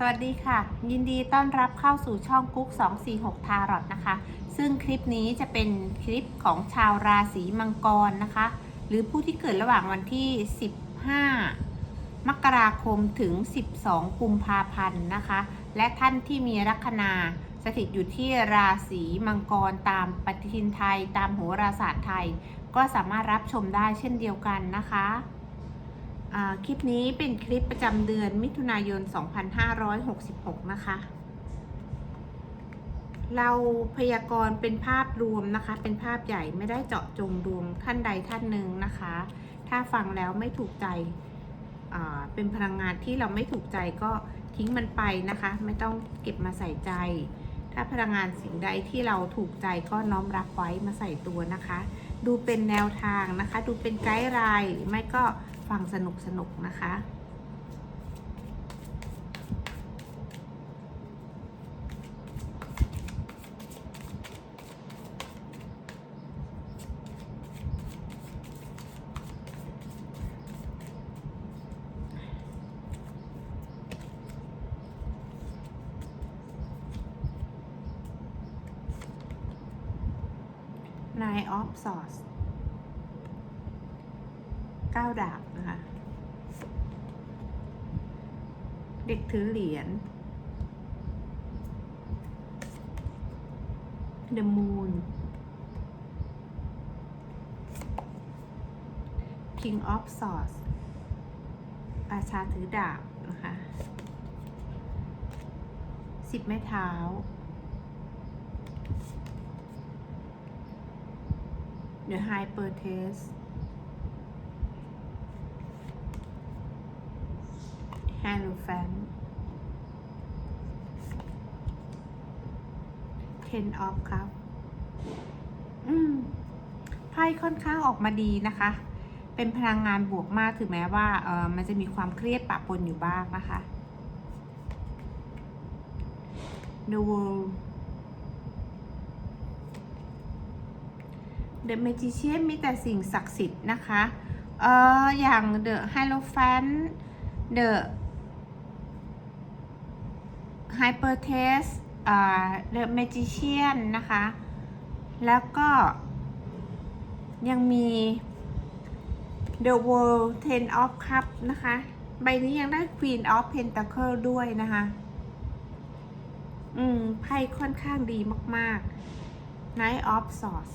สวัสดีค่ะ ยินดีต้อนรับเข้าสู่ช่องกุ๊ก246 ทารอตนะคะ ซึ่งคลิปนี้จะเป็นคลิปของชาวราศีมังกรนะคะ หรือผู้ที่เกิดระหว่างวันที่ 15 มกราคมถึง 12 กุมภาพันธ์นะคะ และท่านที่มีลัคนาสถิตอยู่ที่ราศีมังกรตามปฏิทินไทย ตามโหราศาสตร์ไทย ก็สามารถรับชมได้เช่นเดียวกันนะคะ คลิปนี้เป็นคลิปประจำเดือนมิถุนายน 2566 นะคะ เราพยากรณ์เป็นภาพรวมนะคะ เป็นภาพใหญ่ไม่ได้เจาะจงดวงท่านใดท่านหนึ่งนะคะ ถ้าฟังแล้วไม่ถูกใจเป็นพลังงานที่เราไม่ถูกใจก็ทิ้งมันไปนะคะ ไม่ต้องเก็บมาใส่ใจ ถ้าพลังงานสิ่งใดที่เราถูกใจก็น้อมรับไว้มาใส่ตัวนะคะ ดูเป็นแนวทางนะคะ ดูเป็นไกด์ไลน์ไม่ก็ ฟังสนุกสนุกๆนะคะ Nine of Swords เก้าดาบนะคะ เด็กถือเหรียญ The Moon King of Swords อาชาถือดาบนะคะสิบไม้เท้า The High p e r t e s h a n o f a n Ten of Cup อืม ไพ่ค่อนข้างออกมาดีนะคะ เป็นพลังงานบวกมากถึงแม้ว่า เออมันจะมีความเครียดปะปนอยู่บ้างนะคะ The World The Magician มีแต่สิ่งศักดิ์สิทธิ์นะคะ เอ่อ อย่าง The Hierophant The Hyper t e s t อ่า The Magician นะคะ แล้วก็ยังมี The World Ten of Cup นะคะ ใบนี้ยังได้ Queen of Pentacle ด้วยนะคะ อืม ไพ่ค่อนข้างดีมาก ๆ Knight of Swords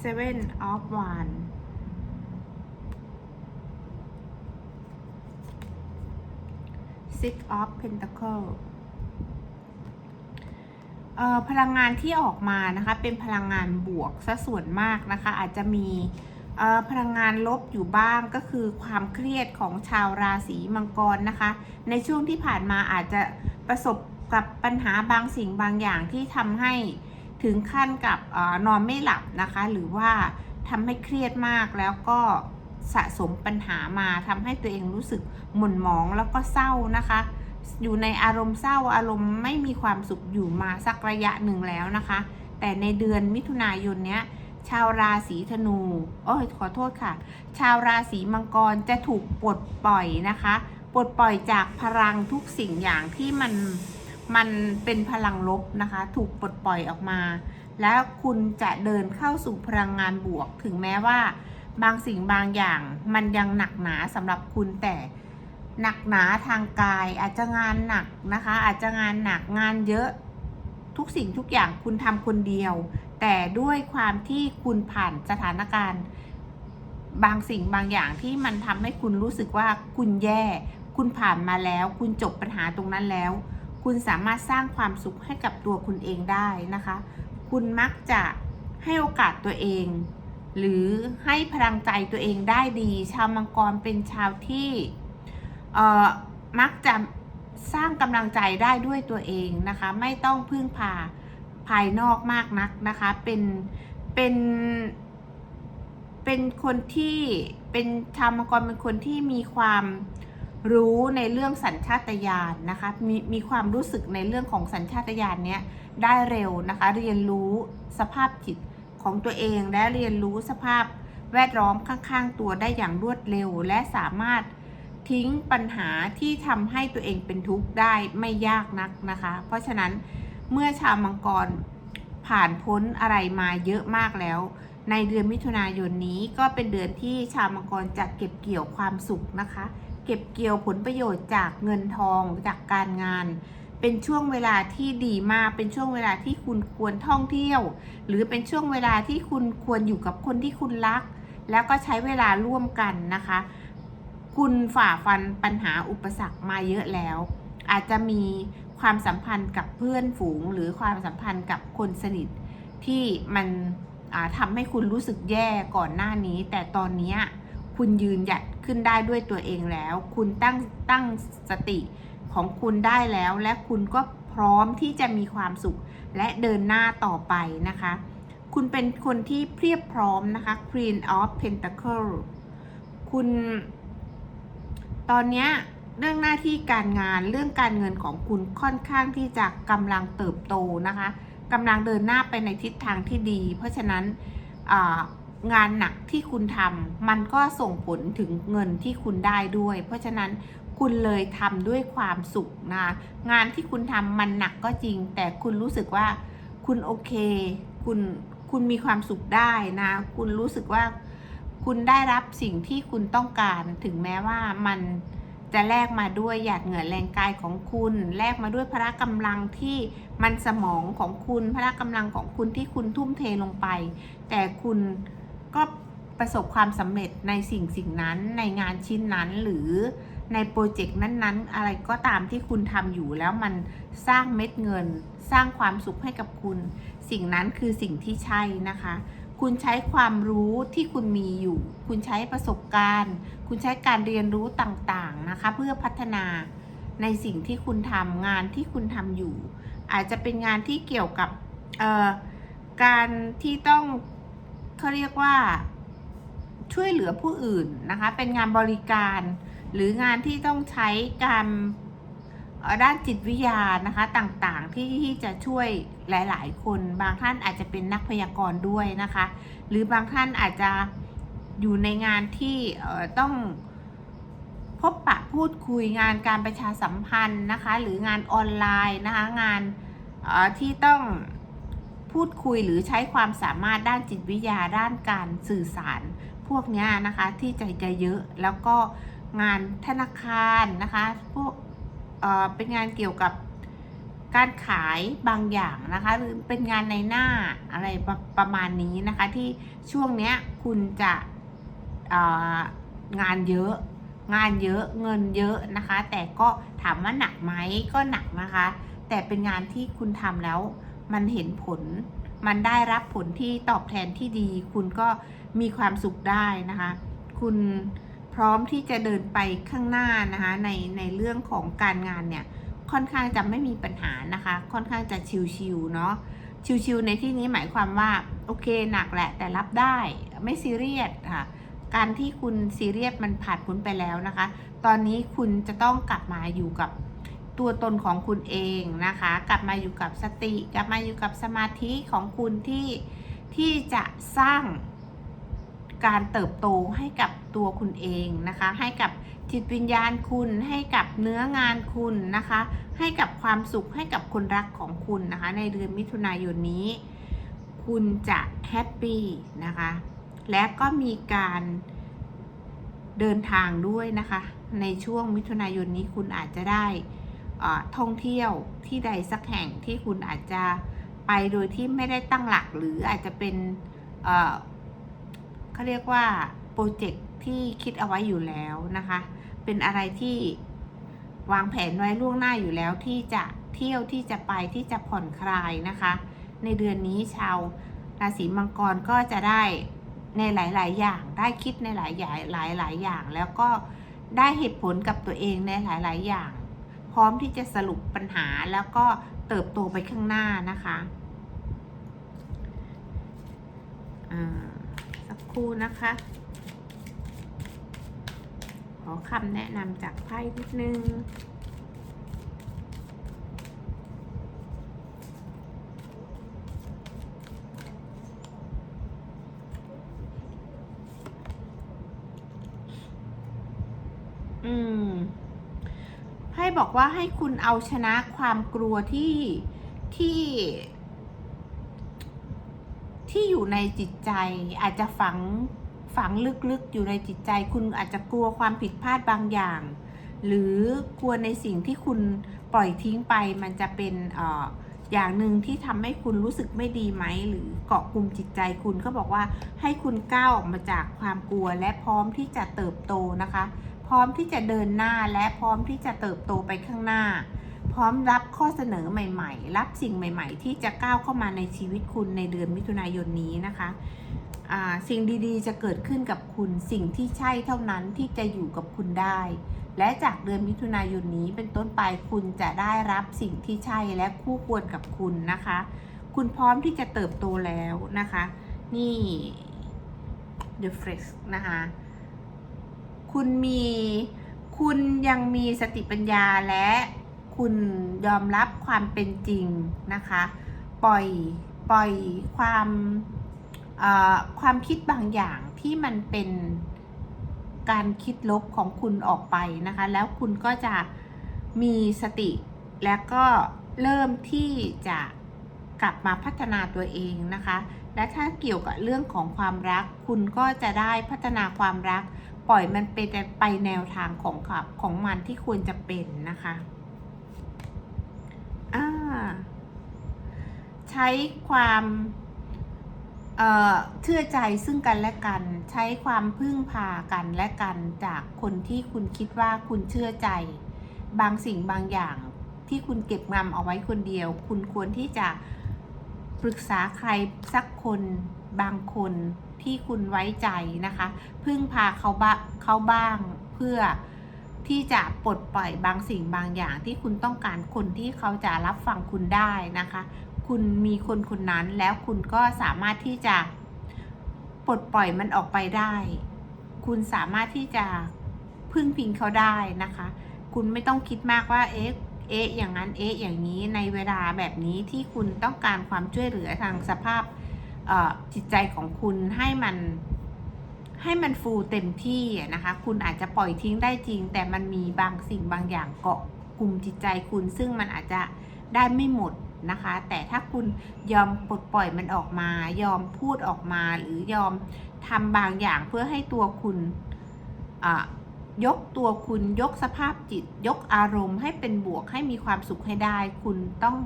Seven of Wands Six of Pentacle เอ่อพลังงานที่ออกมานะคะ เป็นพลังงานบวกซะส่วนมากนะคะ อาจจะมีเอ่อพลังงานลบอยู่บ้างก็คือความเครียดของชาวราศีมังกรนะคะ ในช่วงที่ผ่านมาอาจจะประสบกับปัญหาบางสิ่งบางอย่างที่ทำให้ถึงขั้นกับอนอนไม่หลับนะคะ หรือว่าทำให้เครียดมากแล้วก็ สะสมปัญหามาทำให้ตัวเองรู้สึกหม่นหมองแล้วก็เศร้านะคะ อยู่ในอารมณ์เศร้าอารมณ์ไม่มีความสุขอยู่มาสักระยะหนึ่งแล้วนะคะ แต่ในเดือนมิถุนายนเนี้ยชาวราศีธนูโอ้ยขอโทษค่ะ ชาวราศีมังกรจะถูกปลดปล่อยนะคะ ปลดปล่อยจากพลังทุกสิ่งอย่างที่มันมันเป็นพลังลบนะคะ ถูกปลดปล่อยออกมา แล้วคุณจะเดินเข้าสู่พลังงานบวก ถึงแม้ว่า บางสิ่งบางอย่างมันยังหนักหนาสำหรับคุณแต่หนักหนาทางกาย อาจจะงานหนักนะคะ อาจจะงานหนักงานเยอะทุกสิ่งทุกอย่างคุณทำคนเดียว แต่ด้วยความที่คุณผ่านสถานการณ์ บางสิ่งบางอย่างที่มันทำให้คุณรู้สึกว่าคุณแย่ คุณผ่านมาแล้ว คุณจบปัญหาตรงนั้นแล้ว คุณสามารถสร้างความสุขให้กับตัวคุณเองได้นะคะ คุณมักจะให้โอกาสตัวเอง หรือให้พลังใจตัวเองได้ดี ชาวมังกรเป็นชาวที่เอ่อมักจะสร้างกำลังใจได้ด้วยตัวเองนะคะ ไม่ต้องพึ่งพาภายนอกมากนักนะคะ เป็น เป็น เป็นคนที่เป็นชาวมังกรเป็นคนที่มีความรู้ในเรื่องสัญชาตญาณนะคะ มีมีความรู้สึกในเรื่องของสัญชาตญาณเนี้ยได้เร็วนะคะ เรียนรู้สภาพจิต ของตัวเองและเรียนรู้สภาพแวดล้อมข้างๆ ตัวได้อย่างรวดเร็ว และสามารถทิ้งปัญหาที่ทำให้ตัวเองเป็นทุกข์ได้ไม่ยากนักนะคะ เพราะฉะนั้นเมื่อชาวมังกรผ่านพ้นอะไรมาเยอะมากแล้ว ในเดือนมิถุนายนนี้ก็เป็นเดือนที่ชาวมังกรจะเก็บเกี่ยวความสุขนะคะ เก็บเกี่ยวผลประโยชน์จากเงินทองจากการงาน เป็นช่วงเวลาที่ดีมาก เป็นช่วงเวลาที่คุณควรท่องเที่ยว หรือเป็นช่วงเวลาที่คุณควรอยู่กับคนที่คุณรัก แล้วก็ใช้เวลาร่วมกันนะคะ คุณฝ่าฟันปัญหาอุปสรรคมาเยอะแล้ว อาจจะมีความสัมพันธ์กับเพื่อนฝูง หรือความสัมพันธ์กับคนสนิทที่มันอ่าทำให้คุณรู้สึกแย่ก่อนหน้านี้ แต่ตอนนี้คุณยืนหยัดขึ้นได้ด้วยตัวเองแล้ว คุณตั้งตั้งสติ ของคุณได้แล้ว และคุณก็พร้อมที่จะมีความสุขและเดินหน้าต่อไปนะคะ คุณเป็นคนที่เพียบพร้อมนะคะ Queen of Pentacle คุณ ตอนนี้เรื่องหน้าที่การงานเรื่องการเงินของคุณค่อนข้างที่จะกำลังเติบโตนะคะกำลังเดินหน้าไปในทิศทางที่ดี เพราะฉะนั้นงานหนักที่คุณทำมันก็ส่งผลถึงเงินที่คุณได้ด้วย เพราะฉะนั้น คุณเลยทำด้วยความสุขนะ งานที่คุณทำมันหนักก็จริง แต่คุณรู้สึกว่าคุณโอเค คุณคุณมีความสุขได้นะ คุณรู้สึกว่าคุณได้รับสิ่งที่คุณต้องการถึงแม้ว่ามันจะแลกมาด้วยหยาดเหงื่อแรงกายของคุณแลกมาด้วยพละกำลังที่มันสมองของคุณพละกำลังของคุณที่คุณทุ่มเทลงไป แต่คุณก็ประสบความสำเร็จในสิ่งสิ่งนั้นในงานชิ้นนั้นหรือ ในโปรเจกต์นั้นๆ อะไรก็ตามที่คุณทำอยู่แล้วมันสร้างเม็ดเงิน สร้างความสุขให้กับคุณ สิ่งนั้นคือสิ่งที่ใช่นะคะ คุณใช้ความรู้ที่คุณมีอยู่ คุณใช้ประสบการณ์ คุณใช้การเรียนรู้ต่างๆนะคะ เพื่อพัฒนาในสิ่งที่คุณทำงานที่คุณทำอยู่ อาจจะเป็นงานที่เกี่ยวกับการที่ต้องเขาเรียกว่าช่วยเหลือผู้อื่นนะคะ เป็นงานบริการ หรืองานที่ต้องใช้การด้านจิตวิทยานะคะต่างๆที่ที่จะช่วยหลาย ๆ คนบางท่านอาจจะเป็นนักพยากรณ์ด้วยนะคะ หรือบางท่านอาจจะอยู่ในงานที่ต้องพบปะพูดคุยงานการประชาสัมพันธ์นะคะ หรืองานออนไลน์นะคะงานที่ต้องพูดคุยหรือใช้ความสามารถด้านจิตวิทยาด้านการสื่อสารพวกนี้นะคะที่ใจจะเยอะแล้วก็ งานธนาคารนะคะพวกเเป็นงานเกี่ยวกับการขายบางอย่างนะคะ หรือเป็นงานในหน้าอะไรประประมาณนี้นะคะ ที่ช่วงเนี้ยคุณจะงานเยอะ งานเยอะเงินเยอะนะคะ แต่ก็ถามว่าหนักไหมก็หนักนะคะ แต่เป็นงานที่คุณทำแล้วมันเห็นผล มันได้รับผลที่ตอบแทนที่ดี คุณก็มีความสุขได้นะคะ คุณ พร้อมที่จะเดินไปข้างหน้านะคะในในเรื่องของการงานเนี่ยค่อนข้างจะไม่มีปัญหานะคะ ค่อนข้างจะชิวๆเนาะชิวๆในที่นี้หมายความว่าโอเคหนักแหละแต่รับได้ไม่ซีเรียสค่ะการที่คุณซีเรียสมันผ่านพ้นไปแล้วนะคะ ตอนนี้คุณจะต้องกลับมาอยู่กับตัวตนของคุณเองนะคะ กลับมาอยู่กับสติ กลับมาอยู่กับสมาธิของคุณที่ที่จะสร้าง การเติบโตให้กับตัวคุณเองนะคะ ให้กับจิตวิญญาณคุณ ให้กับเนื้องานคุณนะคะ ให้กับความสุขให้กับคนรักของคุณนะคะ ในเดือนมิถุนายนนี้ คุณจะแฮปปี้นะคะ และก็มีการเดินทางด้วยนะคะ ในช่วงมิถุนายนนี้คุณอาจจะได้อ่อท่องเที่ยวที่ใดสักแห่งที่คุณอาจจะไปโดยที่ไม่ได้ตั้งหลักหรืออาจจะเป็น เขาเรียกว่าโปรเจกต์ที่คิดเอาไว้อยู่แล้วนะคะ เป็นอะไรที่วางแผนไว้ล่วงหน้าอยู่แล้วที่จะเที่ยวที่จะไปที่จะผ่อนคลายนะคะ ในเดือนนี้ชาวราศีมังกรก็จะได้ในหลาย ๆ อย่างได้คิดในหลายอย่างหลายหลายๆอย่าง แล้วก็ได้เหตุผลกับตัวเองในหลาย ๆ อย่าง พร้อมที่จะสรุปปัญหาแล้วก็เติบโตไปข้างหน้านะคะอ่า รู่นะคะ ขอคำแนะนำจากไพ่นิดนึงอืมให้บอกว่าให้คุณเอาชนะความกลัวที่ที่ อยู่ในจิตใจ อาจจะฝังฝังลึกๆอยู่ในจิตใจ คุณอาจจะกลัวความผิดพลาดบางอย่าง หรือกลัวในสิ่งที่คุณปล่อยทิ้งไป มันจะเป็นอออย่างหนึ่งที่ทำให้คุณรู้สึกไม่ดีไหม หรือเกาะกลุ่มจิตใจคุณเขาบอกว่าให้คุณก้าวออกมาจากความกลัวและพร้อมที่จะเติบโตนะคะ พร้อมที่จะเดินหน้าและพร้อมที่จะเติบโตไปข้างหน้า พร้อมรับข้อเสนอใหม่ ๆ รับสิ่งใหม่ ๆ ที่จะก้าวเข้ามาในชีวิตคุณในเดือนมิถุนายนนี้นะคะสิ่งดีๆ จะเกิดขึ้นกับคุณสิ่งที่ใช่เท่านั้นที่จะอยู่กับคุณได้ และจากเดือนมิถุนายนนี้เป็นต้นไปคุณจะได้รับสิ่งที่ใช่และคู่ควรกับคุณนะคะ คุณพร้อมที่จะเติบโตแล้วนะคะ นี่ The Fresh นะคะ คุณมีคุณยังมีสติปัญญาและ คุณยอมรับความเป็นจริงนะคะ ปล่อยปล่อยความความคิดบางอย่างที่มันเป็นการคิดลบของคุณออกไปนะคะ แล้วคุณก็จะมีสติและก็เริ่มที่จะกลับมาพัฒนาตัวเองนะคะ และถ้าเกี่ยวกับเรื่องของความรัก คุณก็จะได้พัฒนาความรัก ปล่อยมันไปแต่ไปแนวทางของของมันที่ควรจะเป็นนะคะ ใช้ความเเชื่อใจซึ่งกันและกัน ใช้ความพึ่งพากันและกันจากคนที่คุณคิดว่าคุณเชื่อใจ บางสิ่งบางอย่างที่คุณเก็บงำเอาไว้คนเดียว คุณควรที่จะปรึกษาใครสักคนบางคนที่คุณไว้ใจนะคะ พึ่งพาเขาบ้าเขาบ้างเพื่อ ที่จะปลดปล่อยบางสิ่งบางอย่างที่คุณต้องการคนที่เขาจะรับฟังคุณได้นะคะ คุณมีคนคนนั้นแล้วคุณก็สามารถที่จะปลดปล่อยมันออกไปได้ คุณสามารถที่จะพึ่งพิงเขาได้นะคะ คุณไม่ต้องคิดมากว่าเอ๊ะเอ๊ะอย่างนั้นเอ๊ะอย่างนี้ในเวลาแบบนี้ที่คุณต้องการความช่วยเหลือทางสภาพจิตใจของคุณให้มัน ให้มันฟูเต็มที่นะคะ คุณอาจจะปล่อยทิ้งได้จริง แต่มันมีบางสิ่งบางอย่างเกาะกลุ่มจิตใจคุณ ซึ่งมันอาจจะได้ไม่หมดนะคะ แต่ถ้าคุณยอมปลดปล่อยมันออกมา ยอมพูดออกมาหรือยอมทำบางอย่างเพื่อให้ตัวคุณอ่ายกตัวคุณยกสภาพจิต ยกอารมณ์ให้เป็นบวกให้มีความสุขให้ได้ คุณต้อง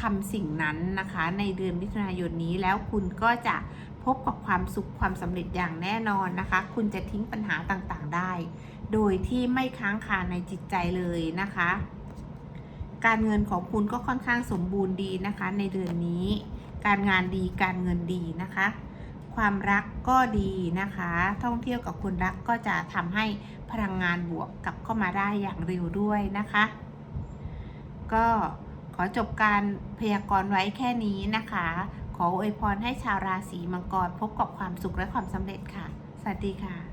ทำสิ่งนั้นนะคะ ในเดือนมิถุนายนนี้แล้วคุณก็จะ พบกับความสุขความสำเร็จอย่างแน่นอนนะคะ คุณจะทิ้งปัญหาต่างๆได้ โดยที่ไม่ค้างคาในจิตใจเลยนะคะ การเงินของคุณก็ค่อนข้างสมบูรณ์ดีนะคะ ในเดือนนี้ การงานดีการเงินดีนะคะ ความรักก็ดีนะคะ ท่องเที่ยวกับคนรักก็จะทำให้พลังงานบวกกลับเข้ามาได้อย่างเร็วด้วยนะคะ ก็ขอจบการพยากรณ์ไว้แค่นี้นะคะ ขออวยพรให้ชาวราศีมังกรพบกับความสุขและความสำเร็จค่ะ สวัสดีค่ะ